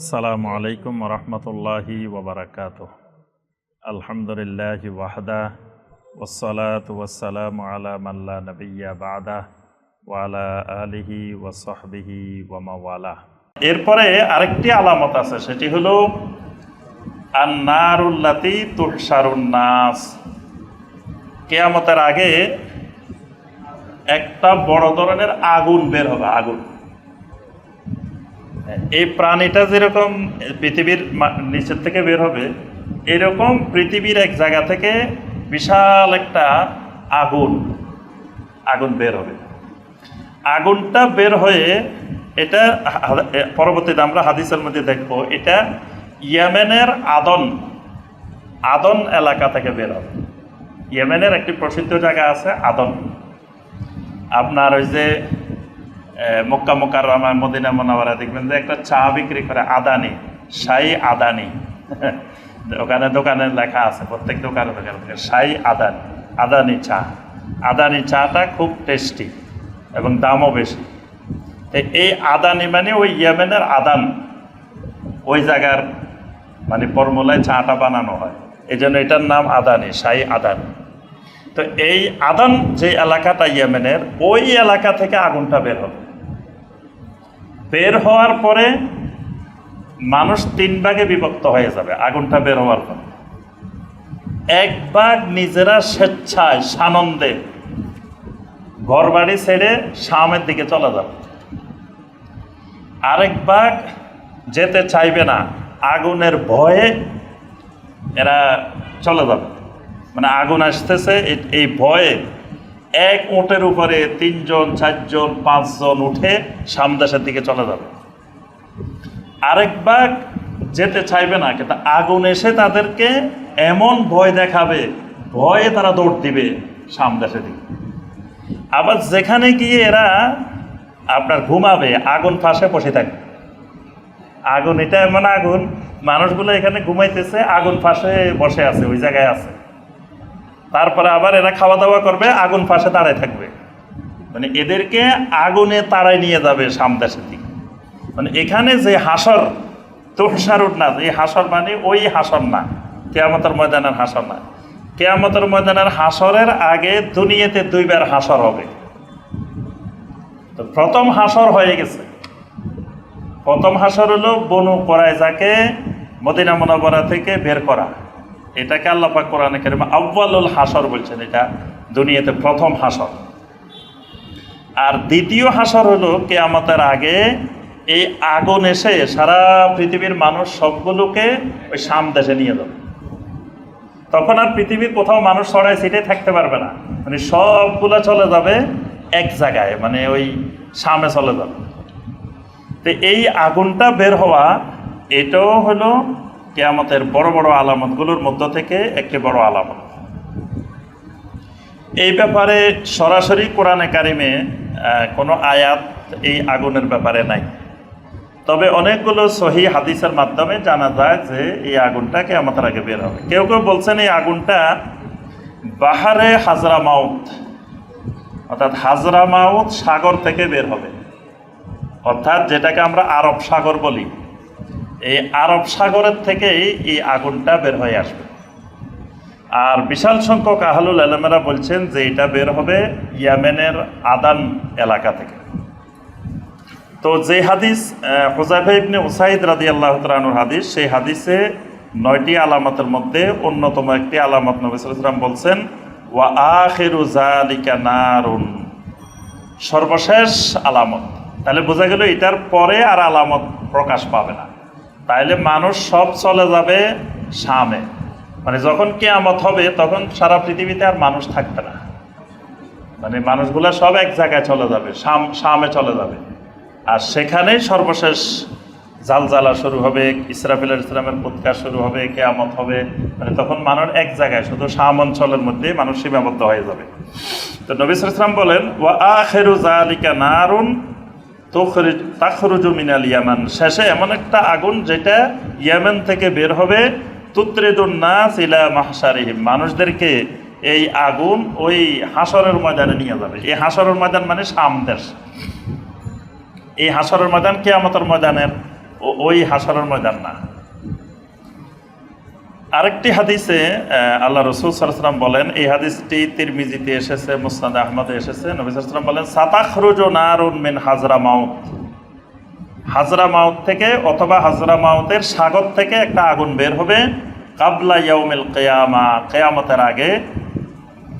আসসালামু আলাইকুম রহমতুল্লাহি ওবরাকাত আলহামদুলিল্লাহ ওয়াহদা ওসলাত ওয়াসালাম আলা মাল্লা নবিয়া বাদা ওয়ালা আলিহি ওয়াসহবিহি ওয়ামাওয়ালা এরপরে আরেকটি আলামত আছে, সেটি হলো আন্নারুল্লাতি তুহসারুন্নাস কেয়ামতের আগে একটা বড় ধরনের আগুন বের হবে, আগুন। এই প্রাণীটা যেরকম পৃথিবীর নিচের থেকে বের হবে, এরকম পৃথিবীর এক জায়গা থেকে বিশাল একটা আগুন আগুন বের হবে। আগুনটা বের হয়ে এটা পরবর্তীতে আমরা হাদিসের মধ্যে দেখব, এটা ইয়েমেনের আদন আদন এলাকা থেকে বের হবে। ইয়েমেনের একটি প্রসিদ্ধ জায়গা আছে আদন। আপনার ওই যে মক্কা মক্কার আমার মদিনা মনাবারা দেখবেন যে একটা চা বিক্রি করে আদানি সাই আদানি। ওখানে দোকানে লেখা আছে, প্রত্যেক দোকানে দোকানে সাই আদানি আদানি চা। আদানি চাটা খুব টেস্টি এবং দামও বেশি। এই আদানি মানে ওই ইয়েমেনের আদান। ওই জায়গার মানে ফর্মুলায় চাটা বানানো হয়। এই জন্য এটার নাম আদানি সাই আদানি। তো এই আদান যে এলাকাটা ইয়েমেনের, ওই এলাকা থেকে আগুনটা বের হবে। বের হওয়ার পরে মানুষ তিন ভাগে বিভক্ত হয়ে যাবে, আগুনটা বের হওয়ার পর। এক ভাগ নিজেরা স্বেচ্ছায়, সানন্দে ঘর বাড়ি ছেড়ে শামের দিকে চলে যাবে। আরেক ভাগ যেতে চাইবে না, আগুনের ভয়ে এরা চলে যাবে। মানে আগুন আসতেছে এই ভয়ে এক ওটের উপরে তিনজন, চারজন, পাঁচজন উঠে সামদাসের দিকে চলে যাবে। আরেক ভাগ যেতে চাইবে না, কিন্তু আগুন এসে তাদেরকে এমন ভয় দেখাবে, ভয়ে তারা দৌড় দিবে সামদাসের দিকে। আবার যেখানে গিয়ে এরা আপনার ঘুমাবে, আগুন ফাঁসে বসে থাকবে। আগুন, এটা এমন আগুন, মানুষগুলো এখানে ঘুমাইতেছে, আগুন ফাঁসে বসে আছে, ওই জায়গায় আছে। তারপরে আবার এরা খাওয়া দাওয়া করবে, আগুন পাশে দাঁড়ায় থাকবে। মানে এদেরকে আগুনে তাড়ায় নিয়ে যাবে সামদাসের দিকে। মানে এখানে যে হাসর তুষারুট না এই হাসর মানে ওই হাসর না, কেয়ামতের ময়দানের হাসর না। কেয়ামতের ময়দানের হাসরের আগে দুনিয়াতে দুইবার হাসর হবে। তো প্রথম হাসর হয়ে গেছে। প্রথম হাসর হলো বনু করায় যাকে মদিনা মনোবরা থেকে বের করা। এটাকে আল্লাপাক কোরআনে কেরিমা আব্বালুল হাসর বলছেন, এটা দুনিয়াতে প্রথম হাসর আর দ্বিতীয় হাসর হলো কেয়ামতের আগে এই আগুন এসে সারা পৃথিবীর মানুষ সবগুলোকে ওই সাম দেশে নিয়ে যাবে। তখন আর পৃথিবীর কোথাও মানুষ ছড়ায় সিটে থাকতে পারবে না। মানে সবগুলো চলে যাবে এক জায়গায় মানে ওই সামনে চলে যাবে। তো এই আগুনটা বের হওয়া, এটাও হলো কেয়ামতের বড় বড় আলামতগুলোর মধ্য থেকে একটি বড় আলামত। এই ব্যাপারে সরাসরি কোরআনে কারিমে কোনো আয়াত এই আগুনের ব্যাপারে নাই। তবে অনেকগুলো সহি হাদিসের মাধ্যমে জানা যায় যে এই আগুনটা কেয়ামতের আগে বের হবে। কেউ কেউ বলছেন এই আগুনটা বাহারে হাজরা মাউত, অর্থাৎ হাজরা মাউত সাগর থেকে বের হবে। অর্থাৎ যেটাকে আমরা আরব সাগর বলি। এই আরব সাগরের থেকেই এই আগুনটা বের হয়ে আসবে। আর বিশাল সংখ্যক আহলুল আলমেরা বলছেন যে এটা বের হবে ইয়ামেনের আদান এলাকা থেকে। তো যে হাদিস হোজাইফা ইবনে উসাইদ রাদি আল্লাহ তালুর হাদিস, সেই হাদিসে নয়টি আলামতের মধ্যে অন্যতম একটি আলামত নবী বলছেন, ওয়া আখিরু জালিকা নারুন। সর্বশেষ আলামত। তাহলে বোঝা গেল এটার পরে আর আলামত প্রকাশ পাবে না। তাইলে মানুষ সব চলে যাবে শামে। মানে যখন কেয়ামত হবে, তখন সারা পৃথিবীতে আর মানুষ থাকবে না। মানে মানুষগুলা সব এক জায়গায় চলে যাবে, শাম, শামে চলে যাবে। আর সেখানেই সর্বশেষ জালজালা শুরু হবে, ইসরাফিল ইসলামের প্রত্যাশ শুরু হবে, কেয়ামত হবে। মানে তখন মানুষ এক জায়গায়, শুধু শাম অঞ্চলের মধ্যে মানুষ সীমাবদ্ধ হয়ে যাবে। তো নবী ইসলাম বলেন, ওয়া আখেরু জালিকা নারুন তাখরুজু মিনাল ইয়ামান। শেষে এমন একটা আগুন যেটা ইয়ামেন থেকে বের হবে। তুত্রেদুন নাস ইলা মাহসারিহিম মানুষদেরকে এই আগুন ওই হাসরের ময়দানে নিয়ে যাবে। এই হাসরের ময়দান মানে সাম দেশ। এই হাসরের ময়দান কেয়ামতের ময়দানের ওই হাসরের ময়দান না। আরেকটি হাদিসে আল্লাহ রসুল সাল্লাম বলেন, এই হাদিসটি তিরমিজিতে এসেছে, মুসনাদ আহমদে এসেছে, নবী সাল্লাম বলেন, সাতাখরুজ নারুন মিন হাজরা মাউত। হাজরা মাউত থেকে অথবা হাজরা মাউতের সাগর থেকে একটা আগুন বের হবে কাবলা ইয়াউমিল কেয়ামা, কেয়ামতের আগে,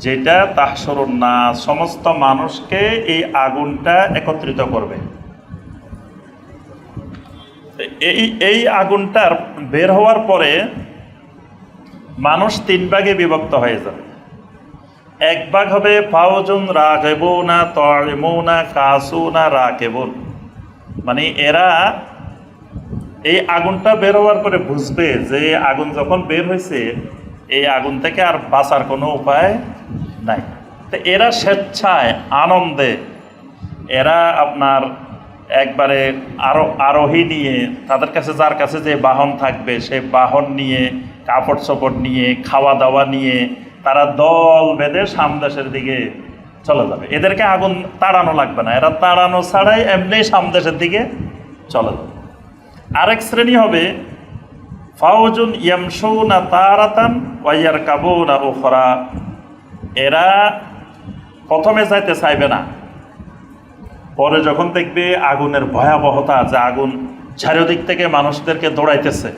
যেটা তাহসরুন না, সমস্ত মানুষকে এই আগুনটা একত্রিত করবে। এই এই আগুনটার বের হওয়ার পরে মানুষ তিন ভাগে বিভক্ত হয়ে যাবে। এক ভাগ হবে, ফাওজুন রাগেবো না তরেমো না কাসু না রাকেবুন। মানে এরা এই আগুনটা বের হওয়ার পরে বুঝবে যে আগুন যখন বের হয়েছে, এই আগুন থেকে আর বাঁচার কোনো উপায় নাই। তো এরা স্বেচ্ছায়, আনন্দে, এরা আপনার একবারে আরও আরোহী নিয়ে, তাদের কাছে যার কাছে যে বাহন থাকবে সেই বাহন নিয়ে কাপড় চোপড় নিয়ে খাওয়া দাওয়া নিয়ে তারা দল বেঁধে সামদেশের দিকে চলে যাবে। এদেরকে আগুন তাড়ানো লাগবে না। এরা তাড়ানো ছাড়াই এমনি সামদেশের দিকে চলে যাবে। আরেক শ্রেণি হবে, ফাউজুন ইয়ামসুনা তারাতান ওয়াইয়ার কাবু কাবুনা উখরা এরা প্রথমে যাইতে চাইবে না। পরে যখন দেখবে আগুনের ভয়াবহতা যে আগুন চারিদিক থেকে মানুষদেরকে দৌড়াইতেছে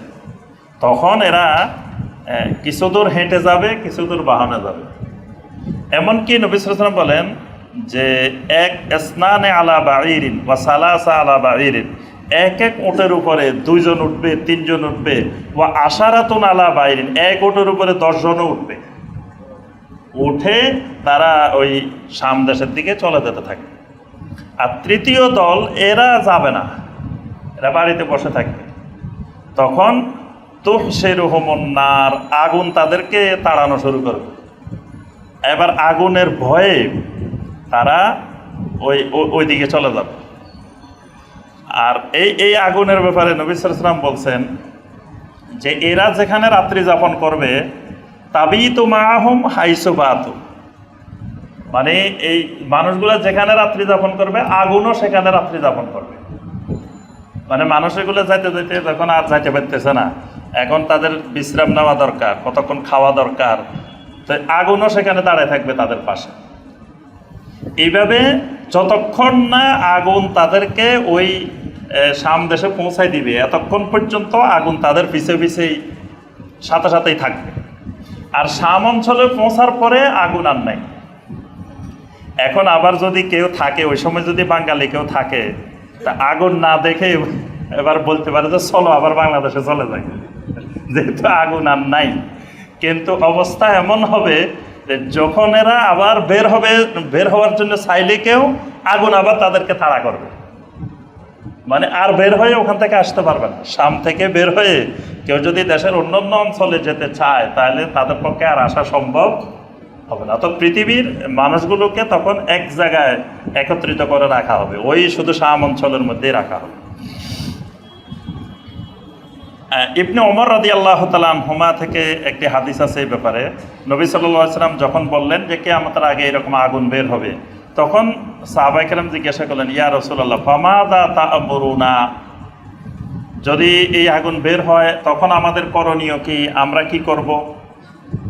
তখন এরা কিছু দূর হেঁটে যাবে, কিছু দূর বাহনে যাবে। এমনকি নবিসাম বলেন যে, এক স্নানে আলা বাড়িরিন বা সালাসা আলা বাড়িরিন এক এক ওটের উপরে দুইজন উঠবে, তিনজন উঠবে বা আশারাতুন আলা বাইরিন এক ওটের উপরে দশজনও উঠবে। উঠে তারা ওই সামদেশের দিকে চলে যেতে থাকে। আর তৃতীয় দল, এরা যাবে না। এরা বাড়িতে বসে থাকবে। তখন তুহ আগুন তাদেরকে তাড়ানো শুরু করবে। এবার আগুনের ভয়ে তারা ওই, ও- ওই দিকে চলে যাবে। আর এই এই আগুনের ব্যাপারে নবী সালাম বলছেন যে, এরা যেখানে রাত্রি যাপন করবে তাবি তো মাহুম হাইসু বাতু। মানে এই মানুষগুলো যেখানে রাত্রি যাপন করবে, আগুনও সেখানে রাত্রি যাপন করবে। মানে মানুষ এগুলো যাইতে যাইতে যখন আর যাইতে পারতেছে না। এখন তাদের বিশ্রাম নেওয়া দরকার কতক্ষণ খাওয়া দরকার। তো আগুনও সেখানে দাঁড়ায় থাকবে তাদের পাশে। এইভাবে যতক্ষণ না আগুন তাদেরকে ওই আহ, সামদেশে পৌঁছায় দিবে এতক্ষণ পর্যন্ত আগুন তাদের পিছে পিছেই সাথে সাথেই থাকবে। আর সাম অঞ্চলে পৌঁছার পরে আগুন আর নাই। এখন আবার যদি কেউ থাকে ওই সময় যদি বাঙালি কেউ থাকে তা আগুন না দেখে এবার বলতে পারে যে চলো আবার বাংলাদেশে চলে যায় যেহেতু আগুন আর নাই। কিন্তু অবস্থা এমন হবে যে যখন এরা আবার বের হবে, বের হওয়ার জন্য চাইলে কেউ আগুন আবার তাদেরকে তাড়া করবে। মানে আর বের হয়ে ওখান থেকে আসতে পারবে না। শাম থেকে বের হয়ে কেউ যদি দেশের অন্যান্য অঞ্চলে যেতে চায়, তাহলে তাদের পক্ষে আর আসা সম্ভব হবে না। তো পৃথিবীর মানুষগুলোকে তখন এক জায়গায় একত্রিত করে রাখা হবে। ওই শুধু শাম অঞ্চলের মধ্যেই রাখা হবে। ইবনে ওমর রাদি আল্লাহ তালাম হুমা থেকে একটি হাদিস আছে এই ব্যাপারে। নবী সাল্লাম যখন বললেন যে কে আমাদের আগে এরকম আগুন বের হবে, তখন সাহাবাই কালাম জিজ্ঞাসা করলেন, ইয়া রসুল্লাহ ফামাদা তা না যদি এই আগুন বের হয়, তখন আমাদের করণীয় কি? আমরা কি করব?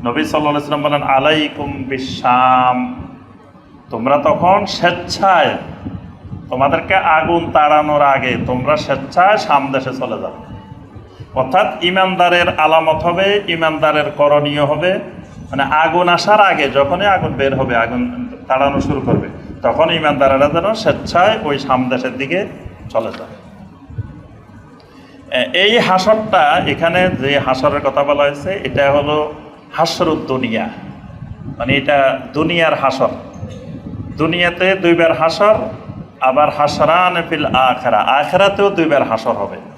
নবী সাল্লাহ সাল্লাম বলেন, আলাইকুম বিশ্বাম তোমরা তখন স্বেচ্ছায় তোমাদেরকে আগুন তাড়ানোর আগে তোমরা স্বেচ্ছায় সামদেশে চলে যাবে। অর্থাৎ ইমানদারের আলামত হবে, ইমানদারের করণীয় হবে। মানে আগুন আসার আগে যখনই আগুন বের হবে, আগুন তাড়ানো শুরু করবে, তখন ইমানদারেরা যেন স্বেচ্ছায় ওই সামদেশের দিকে চলে যায়। এই হাসরটা এখানে যে হাসরের কথা বলা হয়েছে, এটা হলো হাসরুদ দুনিয়া। মানে এটা দুনিয়ার হাসর। দুনিয়াতে দুইবার হাসর, আবার হাসরান ফিল আখরা। আখরাতেও দুইবার হাসর হবে।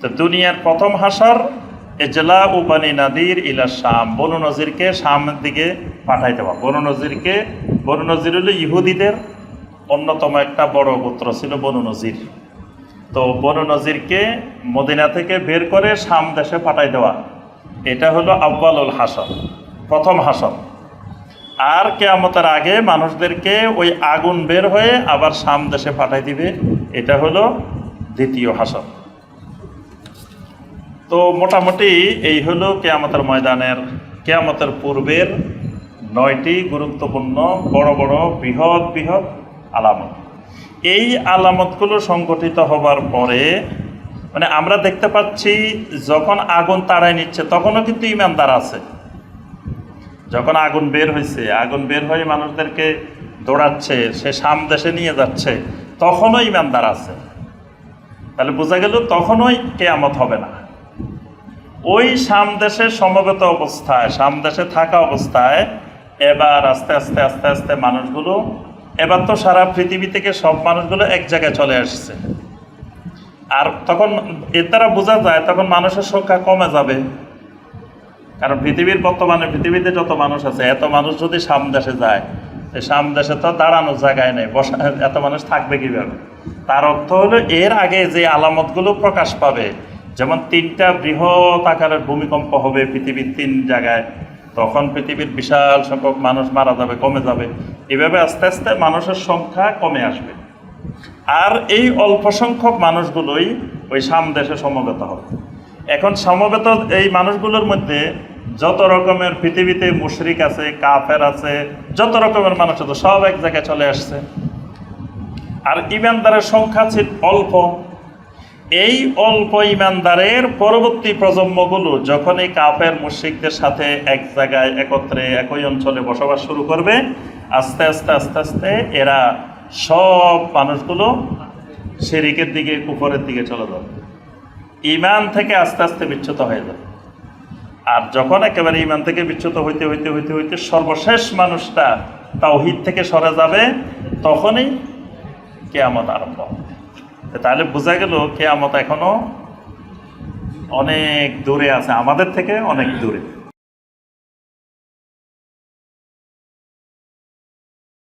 তো দুনিয়ার প্রথম হাসর এজলা উবানি নাদির ইলা শাম বনু নজিরকে শামের দিকে পাঠাই দেওয়া বনু নজিরকে, বনু নজির হলো ইহুদিদের অন্যতম একটা বড় গোত্র ছিল বনু নজির। তো বনু নজিরকে মদিনা থেকে বের করে শাম দেশে পাঠাই দেওয়া এটা হলো আব্বালুল হাসর প্রথম হাসর আর কেয়ামতের আগে মানুষদেরকে ওই আগুন বের হয়ে আবার শাম দেশে পাঠাই দিবে। এটা হলো দ্বিতীয় হাসর তো মোটামুটি এই হলো কেয়ামতের ময়দানের, কেয়ামতের পূর্বের নয়টি গুরুত্বপূর্ণ বড় বড় বৃহৎ বৃহৎ আলামত। এই আলামতগুলো সংগঠিত হবার পরে মানে আমরা দেখতে পাচ্ছি যখন আগুন তাড়ায় নিচ্ছে, তখনও কিন্তু ইমানদার আছে। যখন আগুন বের হয়েছে আগুন বের হয়ে মানুষদেরকে দৌড়াচ্ছে, সে সাম দেশে নিয়ে যাচ্ছে, তখনও ইমানদার আছে। তাহলে বোঝা গেল তখনই কেয়ামত হবে না। ওই সামদেশে সমবেত অবস্থায় সামদেশে থাকা অবস্থায় এবার আস্তে আস্তে আস্তে আস্তে মানুষগুলো, এবার তো সারা পৃথিবী থেকে সব মানুষগুলো এক জায়গায় চলে আসছে। আর তখন এর দ্বারা বোঝা যায়, তখন মানুষের সংখ্যা কমে যাবে। কারণ পৃথিবীর বর্তমানে পৃথিবীতে যত মানুষ আছে, এত মানুষ যদি সামদেশে যায় সামদেশে তো দাঁড়ানোর জায়গায় নেই, বসা, এত মানুষ থাকবে কীভাবে? তার অর্থ হলো, এর আগে যে আলামতগুলো প্রকাশ পাবে যেমন তিনটা বৃহৎ আকারের ভূমিকম্প হবে পৃথিবীর তিন জায়গায়, তখন পৃথিবীর বিশাল সংখ্যক মানুষ মারা যাবে, কমে যাবে। এভাবে আস্তে আস্তে মানুষের সংখ্যা কমে আসবে। আর এই অল্প সংখ্যক মানুষগুলোই ওই সামদেশে সমবেত হবে। এখন সমবেত এই মানুষগুলোর মধ্যে যত রকমের পৃথিবীতে মুশরিক আছে, কাফের আছে, যত রকমের মানুষ আছে, সব এক জায়গায় চলে আসছে। আর ইমানদারের সংখ্যা ছিল অল্প এই অল্প ইমানদারের পরবর্তী প্রজন্মগুলো যখন এই কাফের মুশ্রিকদের সাথে এক জায়গায় একত্রে একই অঞ্চলে বসবাস শুরু করবে, আস্তে আস্তে আস্তে আস্তে এরা সব মানুষগুলো শেরিকের দিকে উপরের দিকে চলে যাবে। ইমান থেকে আস্তে আস্তে বিচ্যুত হয়ে যাবে। আর যখন একেবারে ইমান থেকে বিচ্যুত হইতে হইতে হইতে হইতে সর্বশেষ মানুষটা তাওহিদ থেকে সরে যাবে, তখনই কেয়ামত আরম্ভ হবে। তাহলে বোঝা গেল কেয়ামত এখনও অনেক দূরে আছে আমাদের থেকে অনেক দূরে।